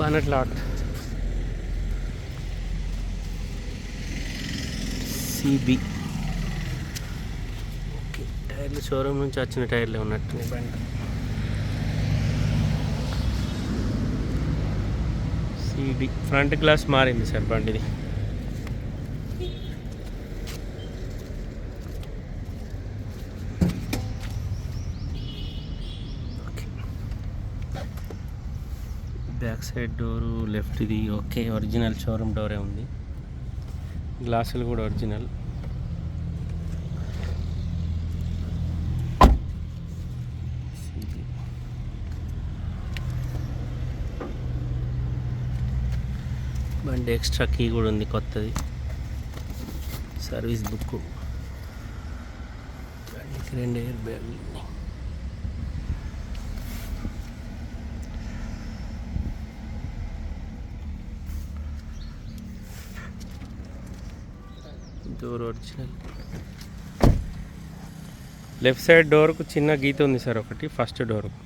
Bonnet లాట్ సిబి. Okay టైర్లు షోరూమ్ నుంచి వచ్చిన టైర్లే ఉన్నట్టు. బండి సిడి ఫ్రంట్ గ్లాస్ మారింది సార్ బండిది. బ్యాక్ సైడ్ డోరు లెఫ్ట్ది ఓకే ఒరిజినల్ షోరూమ్ డోరే ఉంది. గ్లాసులు కూడా ఒరిజినల్. బండి ఎక్స్ట్రా కీ కూడా ఉంది కొత్తది. సర్వీస్ బుక్ రెండు ఎయిర్ బ్యాగులు ఉన్నాయి. డోర్ ఒరిజినల్ లెఫ్ట్ సైడ్ డోర్కు చిన్న గీత ఉంది సార్ ఒకటి ఫస్ట్ డోర్కు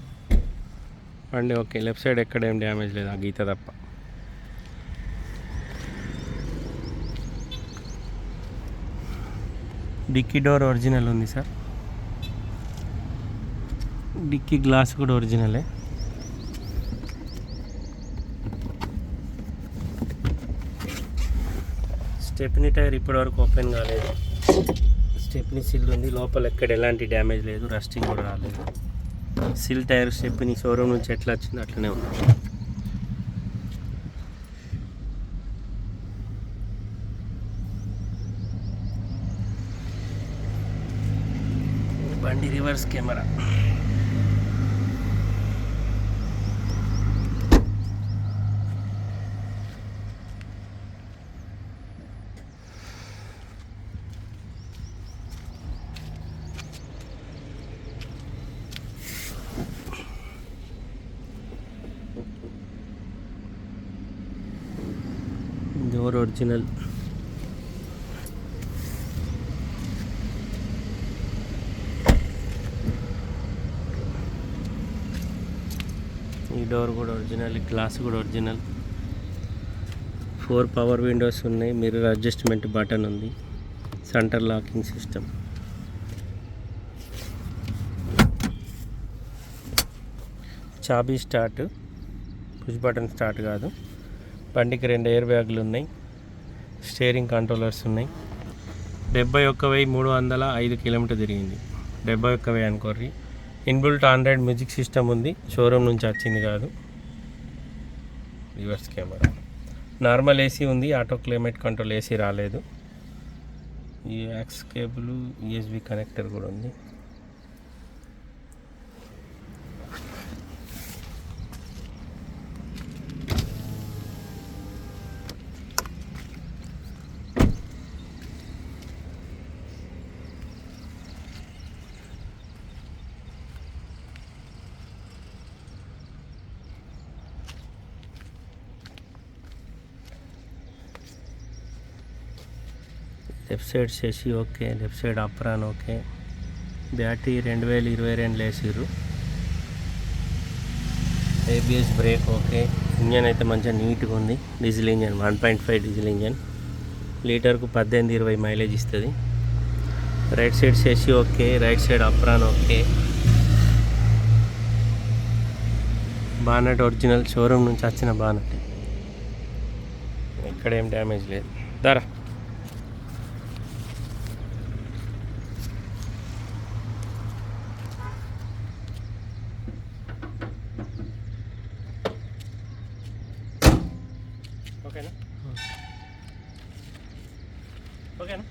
అండి ఓకే లెఫ్ట్ సైడ్ ఎక్కడ ఏం డ్యామేజ్ లేదు ఆ గీత తప్ప. డిక్కీ డోర్ ఒరిజినల్ ఉంది సార్. డిక్కీ గ్లాస్ కూడా ఒరిజినలే స్టెప్నీ టైర్ ఇప్పటివరకు ఓపెన్ కాలేదు. స్టెప్నీ సిల్ ఉంది. లోపల ఎక్కడ ఎలాంటి డ్యామేజ్ లేదు. రస్టింగ్ కూడా రాలేదు. సిల్ టైర్ స్టెప్ని షోరూమ్ నుంచి ఎట్లా వచ్చింది అట్లనే ఉంది. బండి రివర్స్ కెమెరా డోర్ ఒరిజినల్. ఈ డోర్ కూడా ఒరిజినల్ ఈ గ్లాస్ కూడా ఒరిజినల్. ఫోర్ పవర్ విండోస్ ఉన్నాయి మిర్రర్ అడ్జస్ట్మెంట్ బటన్ ఉంది సెంటర్ లాకింగ్ సిస్టమ్. చాబీ స్టార్ట్ పుష్ బటన్ స్టార్ట్ కాదు. బండికి రెండు ఎయిర్ బ్యాగులు ఉన్నాయి. స్టీరింగ్ కంట్రోలర్స్ ఉన్నాయి. డెబ్బై ఒక్క వెయ్యి మూడు వందల ఐదు కిలోమీటర్ తిరిగింది. డెబ్బై ఒక్క వెయ్యి అనుకోర్రి. ఇన్బుల్ట్ ఆండ్రాయిడ్ మ్యూజిక్ సిస్టమ్ ఉంది. షోరూమ్ నుంచి వచ్చింది కాదు. Reverse camera. నార్మల్ ఏసీ ఉంది. ఆటో క్లైమేట్ కంట్రోల్ ఏసీ రాలేదు. ఈ యాక్స్ కేబుల్ యూఎస్బి కనెక్టర్ కూడా ఉంది. Left side Shashi okay left side apron okay. Battery రెండు వేల ఇరవై రెండులో వేసిర్రు ఏబిఎస్ బ్రేక్ ఓకే. ఇంజన్ అయితే మంచిగా నీట్గా ఉంది. Diesel engine one point five diesel engine. లీటర్కు పద్దెనిమిది ఇరవై మైలేజ్ ఇస్తుంది. Right side Shashi okay right side apron okay. Bonnet original showroom నుంచి వచ్చిన బానట్. ఇక్కడ ఏం డ్యామేజ్ లేదు. ధర ఓకేనా? ఓకేనా?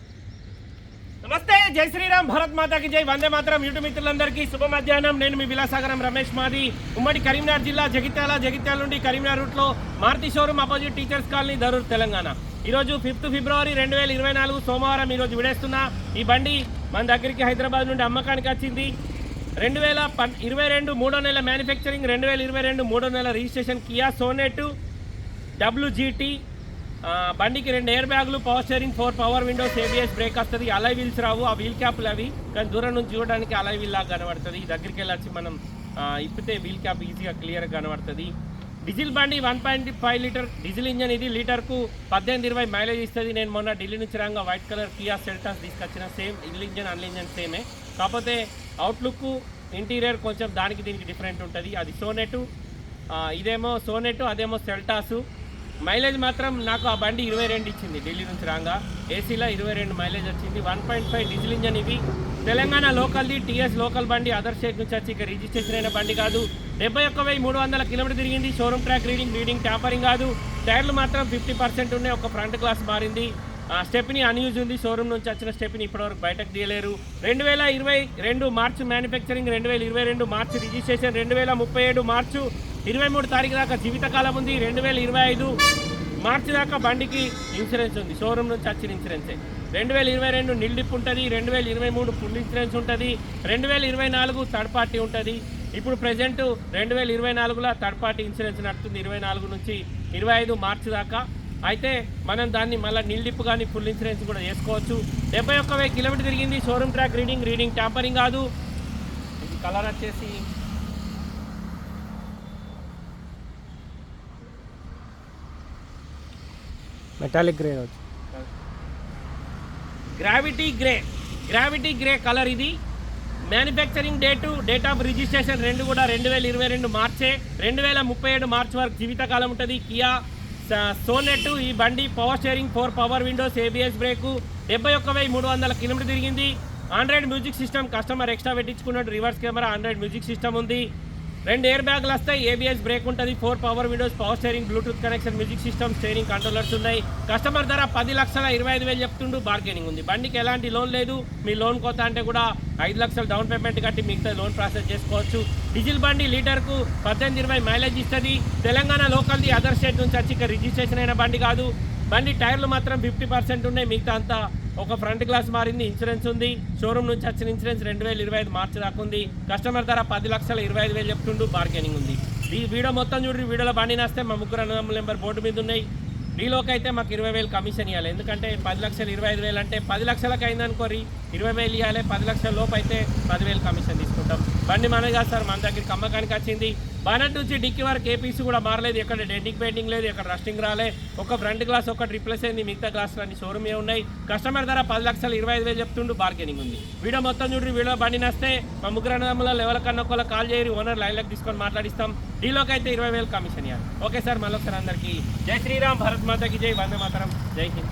నమస్తే జై శ్రీరామ్ భారత్ మాతాకి జై వందే మాత్రం. యూట్యూబ్ మిత్రులందరికీ శుభ మధ్యాహ్నం. నేను మీ విలాసాగరం రమేష్ మాది. ఉమ్మడి కరీంనగర్ జిల్లా జగిత్యాల జగిత్యాల నుండి కరీంనగర్ రూట్లో Maruti showroom opposite teachers colony Darur Telangana. ఈరోజు ఫిఫ్త్ ఫిబ్రవరి రెండు వేల ఇరవై నాలుగు సోమవారం ఈరోజు విడేస్తున్నా. ఈ బండి మన దగ్గరికి హైదరాబాద్ నుండి అమ్మకానికి వచ్చింది. రెండు వేల పన్ ఇరవై రెండు మూడో నెల మ్యానుఫ్యాక్చరింగ్ రెండు వేల ఇరవై రెండు మూడో నెల రిజిస్ట్రేషన్ కియా సోనెట్. డబ్ల్యూజీటీ బండికి రెండు ఎయిర్ బ్యాగులు power steering four power windows ABS brake వస్తుంది. అలై వీల్స్ రావు. ఆ వీల్ క్యాప్లు అవి కానీ దూరం నుంచి చూడడానికి అలై వీల్ లాగా కనబడుతుంది. దగ్గరికి వెళ్ళొచ్చి మనం ఇప్పితే వీల్ క్యాప్ ఈజీగా క్లియర్గా కనబడుతుంది. డీజిల్ బండి one point five litre diesel engine ఇది లీటర్కు పద్దెనిమిది ఇరవై మైలేజ్ ఇస్తుంది. నేను మొన్న ఢిల్లీ నుంచి రాగా వైట్ కలర్ కియా సెల్టాస్ తీసుకొచ్చిన. సేమ్ ఇల్ ఇంజన్ అన్ల ఇంజన్ సేమే. కాకపోతే అవుట్లుక్ ఇంటీరియర్ కొంచెం దానికి దీనికి డిఫరెంట్ ఉంటుంది. అది సోనెట్ ఇదేమో సోనెట్ అదేమో సెల్టాసు మైలేజ్ మాత్రం నాకు ఆ బండి ఇరవై రెండు ఇచ్చింది ఢిల్లీ నుంచి రాగా. ఏసీలో ఇరవై రెండు మైలేజ్ వచ్చింది. One point five diesel engine ఇవి. తెలంగాణ లోకల్ది టీఎస్ లోకల్ బండి అదర్ స్టేట్ నుంచి వచ్చి ఇక రిజిస్ట్రేషన్ అయిన బండి కాదు. డెబ్బై ఒక్క వెయ్యి మూడు వందల కిలోమీటర్ తిరిగింది. Showroom track reading reading tampering కాదు. టైర్లు మాత్రం ఫిఫ్టీ పర్సెంట్ ఉన్నాయి. ఒక ఫ్రంట్ గ్లాస్ మారింది. ఆ స్టెప్ని అన్యూజ్ ఉంది. షోరూమ్ నుంచి వచ్చిన స్టెప్ని ఇప్పటివరకు బయటకు తీయలేరు. రెండు వేల ఇరవై రెండు మార్చి మ్యానుఫ్యాక్చరింగ్ రెండు వేల ఇరవై రెండు మార్చి రిజిస్ట్రేషన్ రెండు వేల ముప్పై ఏడు మార్చు ఇరవై మూడు తారీఖు దాకా జీవితకాలం ఉంది. రెండు వేల ఇరవై ఐదు మార్చి దాకా బండికి ఇన్సూరెన్స్ ఉంది. షోరూమ్ నుంచి వచ్చిన ఇన్సూరెన్సే. రెండు వేల ఇరవై రెండు నిల్డిప్ ఉంటుంది. రెండు వేల ఇరవై మూడు ఫుల్ ఇన్సూరెన్స్ ఉంటుంది. రెండు వేల ఇరవై నాలుగు థర్డ్ పార్టీ ఉంటుంది. ఇప్పుడు ప్రజెంట్ రెండు వేల ఇరవై నాలుగులో థర్డ్ పార్టీ ఇన్సూరెన్స్ నడుస్తుంది ఇరవై నాలుగు నుంచి ఇరవై ఐదు మార్చి దాకా. అయితే మనం దాన్ని మళ్ళీ నిల్డిప్ కానీ ఫుల్ ఇన్సూరెన్స్ కూడా చేసుకోవచ్చు. డెబ్బై ఒక్క వెయ్యి కిలోమీటర్ తిరిగింది. Showroom track reading reading tampering కాదు. ఇది కలర్ వచ్చేసి మెటాలిక్ గ్రే రావచ్చు gravity grey gravity grey colour ఇది. Manufacturing date date of registration రెండు కూడా రెండు వేల ఇరవై రెండు మార్చే. రెండు వేల ముప్పై ఏడు మార్చ్ వరకు జీవితకాలం ఉంటుంది. కియా సోనెట్ ఈ బండి power sharing four power windows ABS brake డెబ్బై ఒక్క వెయ్యి మూడు వందల కిలోమీటర్ తిరిగింది. Android music system customer extra పెట్టించుకున్నట్టు reverse camera Android music system ఉంది. రెండు ఎయిర్ బ్యాగ్లు వస్తాయి. ఏబిఎస్ బ్రేక్ ఉంటుంది. Four power windows power steering Bluetooth connection music system steering controllers ఉన్నాయి. కస్టమర్ ధర పది లక్షల ఇరవై ఐదు వేలు చెప్తుండు. బార్గెనింగ్ ఉంది. బండికి ఎలాంటి లోన్ లేదు. మీ లోన్ కోత అంటే కూడా ఐదు లక్షలు డౌన్ పేమెంట్ కట్టి మిగతా లోన్ ప్రాసెస్ చేసుకోవచ్చు. డీజిల్ బండి లీటర్కు పద్దెనిమిది ఇరవై మైలేజ్ ఇస్తుంది. తెలంగాణ లోకల్ది అదర్ స్టేట్ నుంచి వచ్చి ఇక్కడ రిజిస్ట్రేషన్ అయిన బండి కాదు. బండి టైర్లు మాత్రం ఫిఫ్టీ పర్సెంట్ ఉన్నాయి. మిగతా అంతా ఒక ఫ్రంట్ గ్లాస్ మారింది ఇన్సూరెన్స్ ఉంది. షోరూమ్ నుంచి వచ్చిన ఇన్సూరెన్స్ రెండు వేల ఇరవై ఐదు మార్చి దాకా ఉంది. కస్టమర్ ధర పది లక్షల ఇరవై ఐదు వేలు చెప్తుండు బార్గెనింగ్ ఉంది. ఈ వీడియో మొత్తం చూడండి వీడియోలో బండి నేస్తే మా ముగ్గురు అన్నదమ్ముల నెంబర్ బోర్డు మీద ఉన్నాయి. డీలోకి అయితే మాకు ఇరవై వేలు కమిషన్ ఇవ్వాలి ఎందుకంటే పది లక్షలు ఇరవై ఐదు వేలు అంటే పది లక్షలకు అయిందనుకోరి ఇరవై వేలు ఇవ్వాలి పది లక్షల లోపు అయితే పదివేలు కమిషన్ తీసుకుంటాం. బండి మనది కాదు సార్ మన దగ్గరికి అమ్మకానికి వచ్చింది. బానట్ నుంచి డిక్కి వరకు ఏపీసీ కూడా మారలేదు. ఎక్కడ డెంటింగ్ పెయింటింగ్ లేదు ఎక్కడ రస్టింగ్ రాలే. ఒక ఫ్రంట్ గ్లాస్ ఒకటి రిప్లేస్ అయింది. మిగతా గ్లాసులు అన్ని షోరూమే ఉన్నాయి. కస్టమర్ ధర పది లక్షలు ఇరవై ఐదు వేలు చెప్తుండు బార్గెనింగ్ ఉంది. వీడియో మొత్తం చూడండి వీడియో బండి నస్తే మా ముగ్గురు అన్నదమ్ముల లెవెల్ కన్నా కాల్ చేయరు ఓనర్ లైన్లోకి తీసుకొని మాట్లాడిస్తాం. డీలోకి అయితే ఇరవై వేలు కమిషన్ ఇవ్వాలి ఓకే సార్ మళ్ళీ ఒకసారి అందరికీ. జై శ్రీరామ్ భరత్ మాతకి జై వందే మాతరం. జై హింద్.